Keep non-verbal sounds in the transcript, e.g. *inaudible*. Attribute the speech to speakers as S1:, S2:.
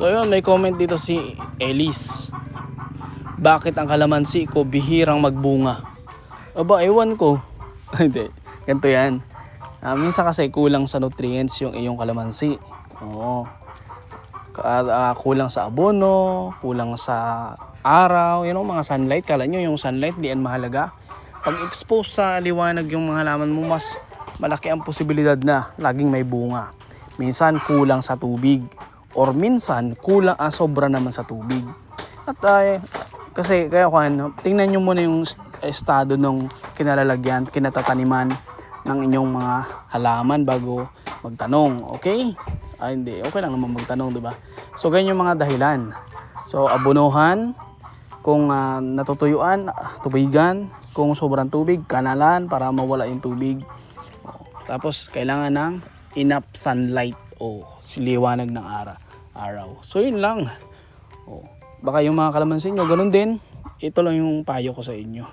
S1: So yun, may comment dito si Elise. Bakit ang kalamansi ko bihirang magbunga? Aba, ewan ko. *laughs* Hindi, ganito yan. Ah, minsan kasi kulang sa nutrients yung iyong kalamansi. Oo. Ka- ah, kulang sa abono, kulang sa araw, yun ang mga sunlight. Kala nyo yung sunlight, di yan mahalaga. Pag expose sa liwanag yung mga halaman mo, mas malaki ang posibilidad na laging may bunga. Minsan kulang sa tubig or minsan kulang ah, sobra naman sa tubig. At ay kasi kaya kan, tingnan nyo muna yung est- estado ng kinalalagyan, kinatataniman ng inyong mga halaman bago magtanong. Okay? Ay hindi, okay lang naman magtanong, di ba? So ganyan yung mga dahilan. So abonohan, kung ah, natutuyuan, ah, tubigan, kung sobrang tubig, kanalan para mawala yung tubig. O, tapos kailangan ng enough sunlight o siliwanag ng ara araw. So yun lang. O, baka yung mga kalamansin nyo, ganun din. Ito lang yung payo ko sa inyo.